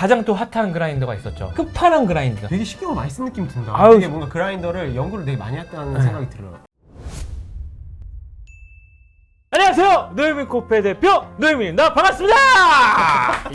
가장 또 핫한 그라인더가 있었죠. 끝판왕 그라인더. 되게 신경을 많이 쓴 느낌 든다. 아유. 되게 뭔가 그라인더를 연구를 되게 많이 했다는 생각이 들어요. 안녕하세요. 노유민 코페 대표 노유민입니다. 반갑습니다.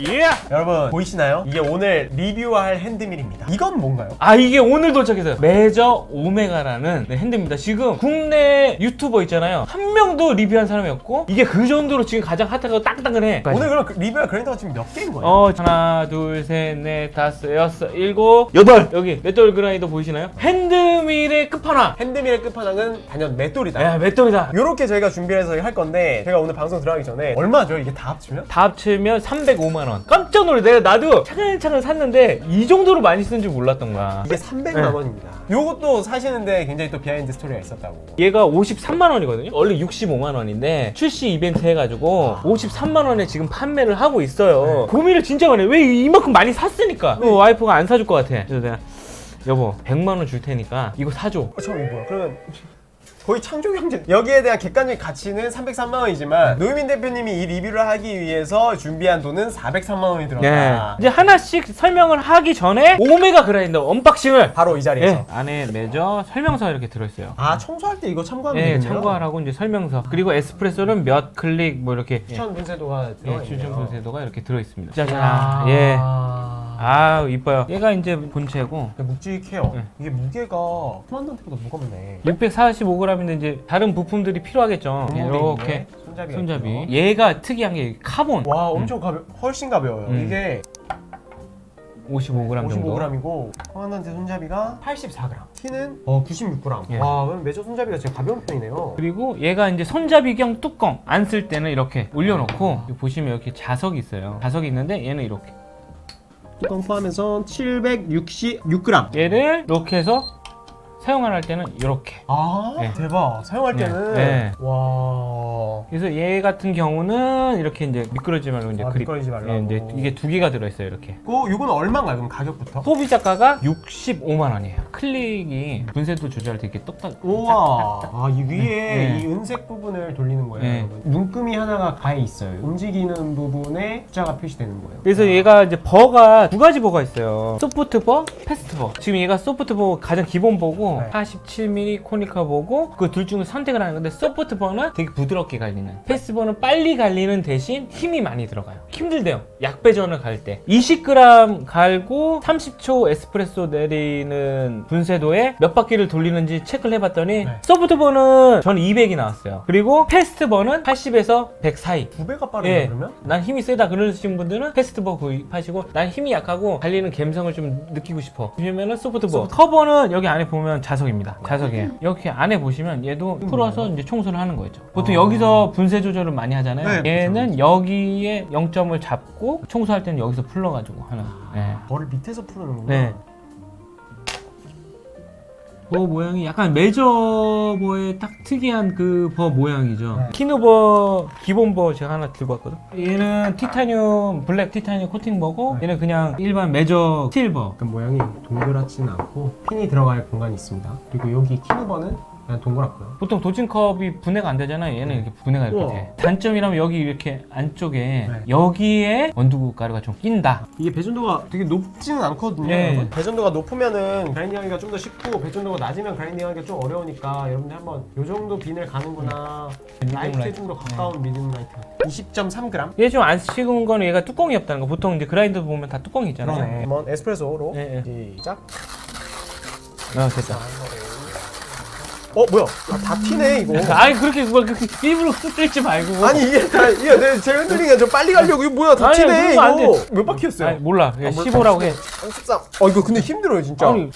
예. 여러분 보이시나요? 이게 오늘 리뷰할 핸드밀입니다. 이건 뭔가요? 아 이게 오늘 도착했어요. 메저 오메가라는 네, 핸드입니다. 지금 국내 유튜버 있잖아요. 한 명도 리뷰한 사람이 없고 이게 그 정도로 지금 가장 핫하고 땅땅해. 오늘 그럼 그 리뷰할 그라인더가 지금 몇 개인 거예요? 어 하나 둘셋넷 다섯 여섯 일곱 여덟 여기 맷돌 그라인더 보이시나요? 핸드밀의 끝판왕. 핸드밀의 끝판왕은 단연 맷돌이다. 야 맷돌이다. 이렇게 저희가 준비해서 할 건데 제가 오늘 방송 들어가기 전에 얼마죠? 이게 다 합치면? 다 합치면 305만 원. 깜짝 놀래. 내가 나도 차근차근 샀는데 이 정도로 많이 쓴 줄 몰랐던 거야. 이게 300만 네. 원입니다. 요것도 사시는데 굉장히 또 비하인드 스토리가 있었다고. 얘가 53만 원이거든요. 원래 65만 원인데 출시 이벤트 해가지고 53만 원에 지금 판매를 하고 있어요. 고민을 진짜 많이 해. 왜 이만큼 많이 샀으니까. 그 와이프가 안 사줄 것 같아. 그래서 내가 여보 100만 원 줄 테니까 이거 사줘. 어, 잠깐 이거 뭐야? 그러면 거의 창조 경제 여기에 대한 객관적 가치는 303만 원이지만 노유민 대표님이 이 리뷰를 하기 위해서 준비한 돈은 403만 원이 네. 들어갔다. 이제 하나씩 설명을 하기 전에 오메가 그라인더 언박싱을 바로 이 자리에서. 예, 안에 매저 설명서 이렇게 들어있어요. 아 청소할 때 이거 참고하면 예, 되겠네요. 참고하라고 이제 설명서. 그리고 에스프레소는 몇 클릭 뭐 이렇게 예, 추천 분쇄도가 예, 추천. 분쇄도가 이렇게 들어 있습니다. 짜잔. 아. 예. 아, 이뻐요. 얘가 이제 본체고 묵직해요. 네. 이게 무게가 코만던트보다 무겁네. 645g인데 이제 다른 부품들이 필요하겠죠. 이렇게 손잡이. 손잡이. 얘가 특이한 게 카본 와 엄청 가벼 훨씬 가벼워요. 음. 이게 55g 정도. 55g이고 코만던트 손잡이가 84g. 키는 어 96g. 예. 와 그럼 매저 손잡이가 진짜 가벼운 편이네요. 그리고 얘가 이제 손잡이경 뚜껑 안 쓸 때는 이렇게 올려놓고 여기 보시면 이렇게 자석이 있어요. 자석이 있는데 얘는 이렇게 뚜껑 포함해서 766g. 얘를 이렇게 해서 사용 안할 때는 이렇게. 아 네. 대박. 사용할 네. 때는 네. 와. 그래서 얘 같은 경우는 이렇게 이제 미끄러지지 말고 이제 아, 그립. 미끄러지지 말라고. 예, 이제 이게 두 개가 들어있어요 이렇게. 그 요거는 얼마인가요? 그럼 가격부터? 소비자가가 65만 원이에요. 클릭이 분쇄도 조절 되게 똑딱. 우와. 아, 이 위에 네. 이 은색 부분을 돌리는 거예요. 네. 여러분. 눈금이 하나가 가해 있어요. 움직이는 부분에 숫자가 표시되는 거예요. 그래서 얘가 이제 버가 두 가지 버가 있어요. 소프트 버, 패스트 버. 지금 얘가 소프트 버 가장 기본 버고 네. 87mm 코니카 버고 그 둘 중에 선택을 하는 건데 소프트 버는 되게 부드럽게 갈리는. 패스트 버는 빨리 갈리는 대신 힘이 많이 들어가요. 힘들대요. 약배전을 갈 때. 20g 갈고 30초 에스프레소 내리는 분쇄도에 몇 바퀴를 돌리는지 체크를 해봤더니 네. 소프트 버는 저는 200이 나왔어요. 그리고 패스트 버는 80에서 100 사이. 두 배가 빠르네 예, 그러면? 난 힘이 세다 그러시는 분들은 패스트 버 구입하시고 난 힘이 약하고 달리는 감성을 좀 느끼고 싶어 보시면은 소프트 버 커버는 여기 안에 보면 자석입니다. 자석이에요. 이렇게 안에 보시면 얘도 풀어서 이제 청소를 하는 거죠. 보통 아. 여기서 분쇄 조절을 많이 하잖아요. 네, 얘는 여기에 0점을 잡고 청소할 때는 여기서 풀러가지고 하는. 네. 벌을 밑에서 푸르는구나. 네. 버 모양이 약간 메저 버의 딱 특이한 그버 모양이죠. 네. 키누 버 기본 버 제가 하나 들고 왔거든. 얘는 티타늄 블랙 티타늄 코팅 버고 얘는 그냥 일반 메저 스틸 버. 약간 모양이 동그랗지는 않고 핀이 들어갈 공간이 있습니다. 그리고 여기 키누버는 그냥 동그랗고요. 보통 도진컵이 분해가 안 되잖아요. 얘는 이렇게 분해가 이렇게 우와. 돼. 단점이라면 여기 이렇게 안쪽에 네. 여기에 원두 가루가 좀 낀다. 이게 배전도가 되게 높지는 않거든요. 네. 여러분. 배전도가 높으면은 그라인딩하기가 좀 더 쉽고 배전도가 낮으면 그라인딩하기가 좀 어려우니까 여러분들 한번 요 정도 빈을 가는구나. 라이트에 라이트. 좀더 가까운 미디움 라이트. 20.3g. 얘 좀 안 식은 거는 얘가 뚜껑이 없다는 거. 보통 이제 그라인더 보면 다 뚜껑이 있잖아요. 한번 에스프레소로 네, 네. 시작. 아, 됐다. 어 뭐야? 아, 다 튀네 이거. 아니 그렇게 뭐 그렇게 일부러 뜯지 말고. 아니 이게 다 이게 내 제가 흔들린 게저 빨리 가려고 이거 뭐야 다 아니, 튀네 그러면 안 이거 돼. 몇 바퀴였어요? 아니, 몰라. 그냥 아, 몰라. 15라고 해. 33. 어 이거 근데 힘들어요 진짜. 아니,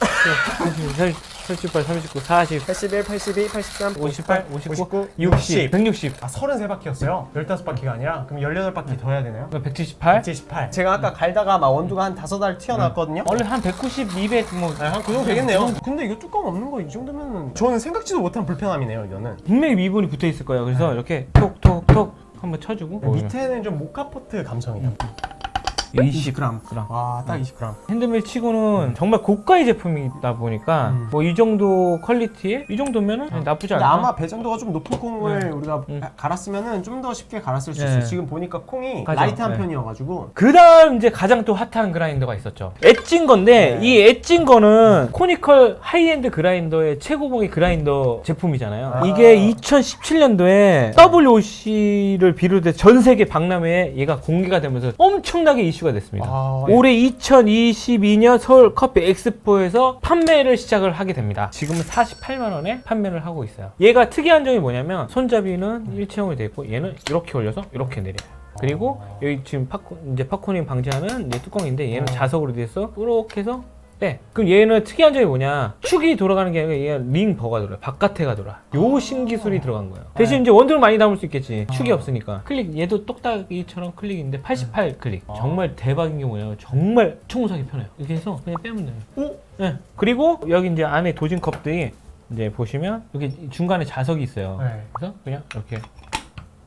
38, 39, 40, 81, 82, 83, 58, 59, 60. 60, 160, 아 33바퀴였어요? 15바퀴가 아니라 그럼 18바퀴 더 해야 되나요? 178. 178 제가 아까 갈다가 막 원두가 한 다섯 알 튀어나왔거든요? 원래 한 190, 200 뭐. 네, 한그 정도 되겠네요 근데 이거 뚜껑 없는 거 이 정도면 저는 생각지도 못한 불편함이네요 이거는 분명히 미분이 붙어 있을 거예요. 그래서 이렇게 톡 톡 톡 한번 쳐주고. 밑에는 좀 모카포트 감성이다 20g. 20g. 와, 딱 20g. 핸드밀 치고는 정말 고가의 제품이다 보니까 음. 뭐 이 정도 퀄리티에 이 정도면은 나쁘지 근데 않다. 아마 배전도가 좀 높은 콩을 네. 우리가 음. 갈았으면은 좀 더 쉽게 갈았을 수 네. 있어요. 지금 보니까 콩이 가장, 라이트한 네. 편이어가지고 그다음 이제 가장 또 핫한 그라인더가 있었죠. 엣진 건데 네. 이 엣진 거는 코니컬 하이엔드 그라인더의 최고봉의 그라인더 제품이잖아요. 아. 이게 2017년도에 WOC를 비롯해 전 세계 박람회에 얘가 공개가 되면서 엄청나게 이슈 가 됐습니다. 아, 예. 올해 2022년 서울 커피 엑스포에서 판매를 시작을 하게 됩니다. 지금은 48만 원에 판매를 하고 있어요. 얘가 특이한 점이 뭐냐면 손잡이는 일체형이 되어 있고 얘는 이렇게 올려서 이렇게 내려요. 그리고 여기 지금 팝콘 이제 팝콘이 방지하는 이제 뚜껑인데 얘는 어. 자석으로 돼서 이렇게 해서 빼. 그럼 얘는 특이한 점이 뭐냐? 축이 돌아가는 게 아니라 얘가 링 버가 돌아요. 바깥에가 돌아. 요 신기술이 들어간 거예요. 대신 이제 원두를 많이 담을 수 있겠지. 축이 없으니까. 클릭 얘도 똑딱이처럼 클릭인데 88 클릭. 정말 대박인 게 뭐냐면 정말 청소하기 편해요. 이렇게 해서 그냥 빼면 돼요. 오? 네. 그리고 여기 이제 안에 도진 컵들이 이제 보시면 여기 중간에 자석이 있어요. 네. 그래서 그냥 이렇게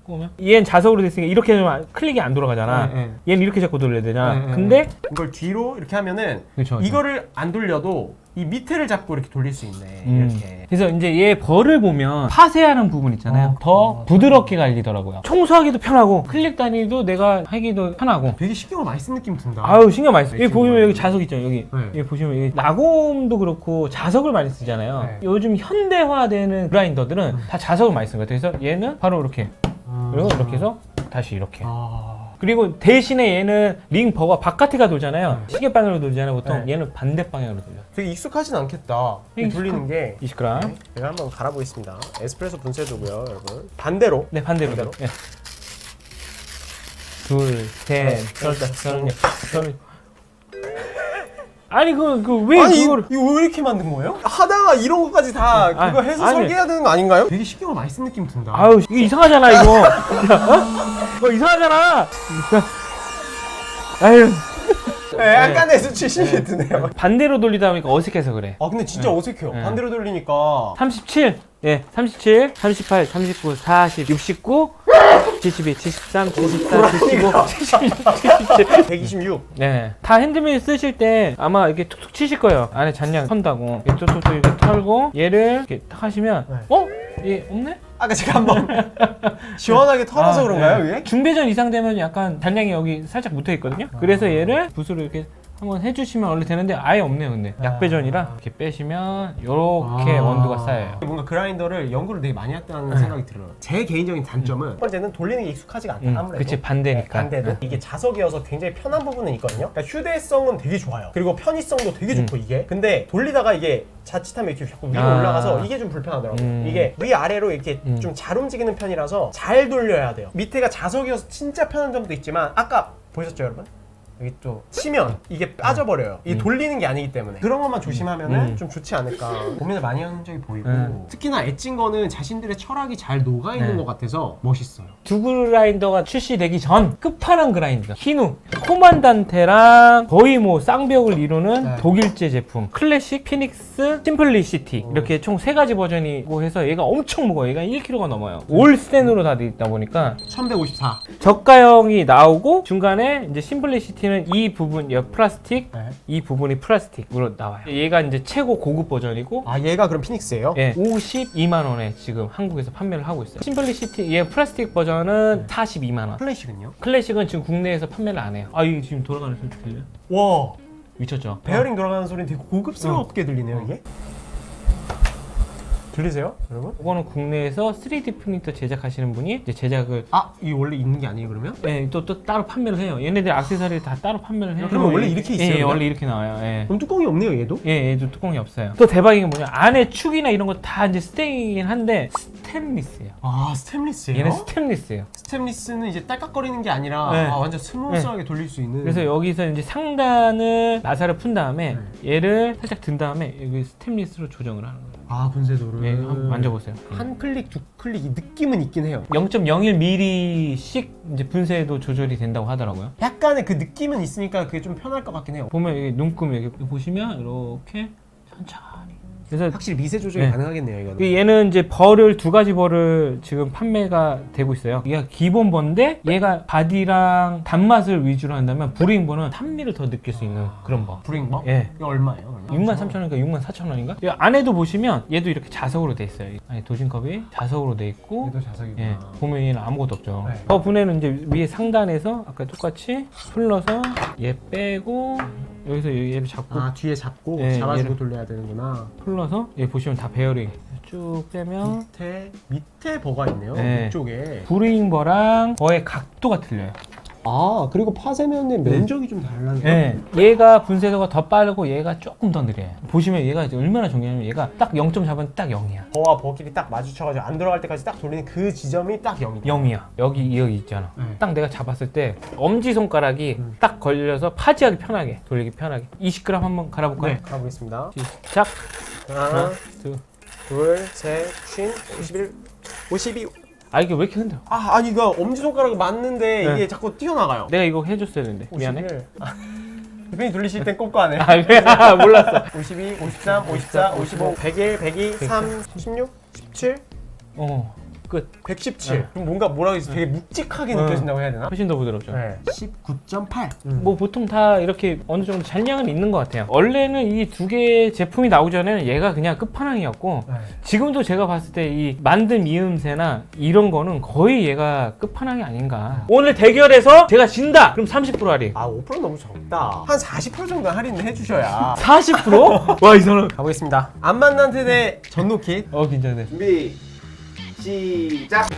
꼽으면 얘는 자석으로 됐으니까 이렇게 하면 클릭이 안 돌아가잖아. 네, 네. 얘는 이렇게 잡고 돌려야 되잖아. 네, 네, 근데 이걸 뒤로 이렇게 하면은 그렇죠. 이거를 안 돌려도 이 밑에를 잡고 이렇게 돌릴 수 있네. 음. 이렇게. 그래서 이제 얘 벌을 보면 파쇄하는 부분 있잖아요. 어. 더 부드럽게 갈리더라고요. 청소하기도 편하고 클릭 단위도 내가 하기도 편하고. 되게 신경을 많이 쓴 느낌 든다. 아유 신경 많이 써. 여기 지금 보시면 뭐예요? 여기 자석 있죠. 여기 네. 여기 보시면 여기 라곰도 그렇고 자석을 많이 쓰잖아요. 네. 요즘 현대화되는 그라인더들은 다 자석을 많이 쓰는 거예요. 그래서 얘는 바로 이렇게 그리고 이렇게 해서 다시 이렇게. 아. 그리고 대신에 얘는 링 버가 바깥에가 돌잖아요. 시계 방향으로 돌잖아요. 보통 네. 얘는 반대 방향으로 돌려. 되게 익숙하진 않겠다. 이 익숙한- 돌리는 게. 20g. 제가 한번 갈아보겠습니다. 에스프레소 분쇄도고요, 여러분. 반대로. 네 반대로. 반대로? 예. 둘, 셋, 네, 여섯, 여섯, 여섯. 아니 그그왜 아니 그걸 이거 왜 이렇게 만든 거예요? 하다가 이런 것까지 다 아니, 그거 해서 아니. 설계해야 되는 거 아닌가요? 되게 신경을 많이 쓴 느낌 든다. 아유 이거 이상하잖아 이거. 어? 이거 이상하잖아. 아유 네, 약간의 수치심이 드네요. 반대로 돌리다 보니까 어색해서 그래. 아 근데 진짜 네. 어색해요. 네. 반대로 돌리니까 37, 예, 37, 38, 39, 40, 69, 72, 73, 74, 75, 76, 77. 126. 네. 다 핸드밀 쓰실 때 아마 이렇게 툭툭 치실 거예요. 안에 잔량 턴다고. 이렇게 툭툭 이렇게 털고 얘를 이렇게 탁 하시면 네. 어? 얘 없네? 아까 제가 한번 시원하게 털어서 아, 그런가요, 네. 위에? 중배전 이상 되면 약간 잔량이 여기 살짝 붙어 있거든요. 그래서 얘를 붓으로 이렇게 한번 해주시면 원래 되는데 아예 없네요, 근데 약배전이라 이렇게 빼시면 이렇게 아. 원두가 쌓여요. 뭔가 그라인더를 연구를 되게 많이 했다는 생각이 들어요. 제 개인적인 단점은 첫 번째는 돌리는 게 익숙하지가 않다. 음, 아무래도. 그치 반대니까. 반대도 네. 이게 자석이어서 굉장히 편한 부분은 있거든요. 그러니까 휴대성은 되게 좋아요. 그리고 편의성도 되게 좋고 이게. 근데 돌리다가 이게 자칫하면 이렇게 자꾸 위로 음. 아. 올라가서 이게 좀 불편하더라고요. 음. 이게 위 아래로 이렇게 음. 좀 잘 움직이는 편이라서 잘 돌려야 돼요. 밑에가 자석이어서 진짜 편한 점도 있지만 아까 보셨죠, 여러분? 여기 또 치면 이게 빠져버려요. 이게 돌리는 게 아니기 때문에 그런 것만 조심하면은 음. 좀 좋지 않을까 고민을 많이 하는 적이 보이고 음. 특히나 엣진 거는 자신들의 철학이 잘 녹아 있는 네. 것 같아서 멋있어요. 두 그라인더가 출시되기 전 끝판왕 그라인더 히누 코만단테랑 거의 뭐 쌍벽을 이루는 네. 독일제 제품 클래식, 피닉스, 심플리시티 이렇게 총 세 가지 버전이고 해서 얘가 엄청 무거워 요 얘가 1kg가 넘어요 올 스텐으로 다 돼 있다 보니까 1154. 저가형이 나오고 중간에 이제 심플리시티는 이 부분 이 플라스틱 네. 이 부분이 플라스틱으로 나와요 얘가 이제 최고 고급 버전이고 아 얘가 그럼 피닉스예요? 예, 52만 원에 지금 한국에서 판매를 하고 있어요. 심플리시티 얘 플라스틱 버전은 42만 원. 플래식은요? 클래식은 지금 국내에서 판매를 안 해요. 아 이게 지금 돌아가는 소리 들려요? 와 미쳤죠? 베어링 돌아가는 소리는 되게 고급스럽게 들리네요 이게. 들리세요, 여러분? 이거는 국내에서 3D 프린터 제작하시는 분이 이제 제작을 아 이게 원래 있는 게 아니에요 그러면? 예, 또, 또 따로 판매를 해요. 얘네들 액세서리 다 따로 판매를 해요. 그러면 원래 이렇게 있어요, 예, 예, 그냥? 원래 이렇게 나와요. 예. 그럼 뚜껑이 없네요 얘도? 예, 얘도 뚜껑이 없어요. 또 대박인 게 뭐냐? 안에 축이나 이런 거 다 이제 스테인이긴 한데 스테인리스예요. 아 스템리스예요? 얘는 스테인리스예요. 스템리스는 이제 딸깍거리는 게 아니라 네. 아, 완전 스무스하게 돌릴 수 있는. 그래서 여기서 이제 상단을 나사를 푼 다음에 네. 얘를 살짝 든 다음에 여기 스테인리스로 조정을 하는 거예요. 아 분쇄도를 예, 한번 만져보세요. 한 클릭 두 클릭 이 느낌은 있긴 해요. 0.01mm씩 이제 분쇄도 조절이 된다고 하더라고요. 약간의 그 느낌은 있으니까 그게 좀 편할 것 같긴 해요. 보면 여기 눈금 여기 보시면 이렇게 천천히 그래서 확실히 미세 조절이 네. 가능하겠네요 이거는. 그 얘는 이제 벌을 두 가지 벌을 지금 판매가 되고 있어요. 얘가 기본 벌인데 얘가 바디랑 단맛을 위주로 한다면 브루잉 벌은 산미를 더 느낄 수 있는 그런 벌. 브링버? 예. 이거 얼마예요? 6만 3천 원인가 6만 4천 원인가? 이 안에도 보시면 얘도 이렇게 자석으로 돼 있어요. 아니 도진컵이 자석으로 돼 있고 얘도 자석이구나. 예, 보면 얘는 아무것도 없죠. 네. 더 분해는 이제 위에 상단에서 아까 똑같이 풀러서 얘 빼고 여기서 얘를 잡고 아 뒤에 잡고 예, 잡아주고 얘를- 돌려야 되는구나. 풀러서 얘 보시면 다 베어링 쭉 빼면 밑에 밑에 버가 있네요. 네. 위쪽에. 브루잉버랑 버의 각도가 틀려요. 아 그리고 파세면의 면적이 좀 달라요. 예, 얘가 분쇄도가 더 빠르고 얘가 조금 더 느려요. 보시면 얘가 이제 얼마나 정리하면 얘가 딱 0점 잡으면 딱 0이야. 버와 버끼리 딱 마주쳐가지고 안 들어갈 때까지 딱 돌리는 그 지점이 딱 0이다. 0이야. 여기 여기 있잖아. 네. 딱 내가 잡았을 때 엄지 손가락이 딱 걸려서 파지하기 편하게 돌리기 편하게 20g 한번 갈아볼까요? 네, 가보겠습니다. 시작. 하나, 하나, 둘. 둘, 셋, 쉰, 51, 52. 아 이게 왜 이렇게 흔들어? 아 아니 이거 엄지 손가락을 맞는데 네. 이게 자꾸 튀어나가요. 내가 이거 해줬어야 되는데 미안해. 51. 아, 대표님 돌리실 땐 꼼꼼 안 해. 아 아, 몰랐어. 52, 53, 54, 55, 101, 102, 3, 16, 17, 어 끝. 117. 네. 그럼 뭔가 뭐라 해야지 되게 묵직하게 어. 느껴진다고 해야 되나? 훨씬 더 부드럽죠. 네. 19.8. 뭐 보통 다 이렇게 어느 정도 잔량은 있는 것 같아요. 원래는 이 두개 제품이 나오기 전에는 얘가 그냥 끝판왕이었고 네. 지금도 제가 봤을 때 이 만든 이음새나 이런 거는 거의 얘가 끝판왕이 아닌가. 오늘 대결에서 제가 진다. 그럼 30% 할인. 아, 5% 너무 적다. 한 40% 정도 할인을 해주셔야. 40%? 와 이 사람. 가보겠습니다. 안 만난 세대 전노킷. 어 긴장돼. 준비 시작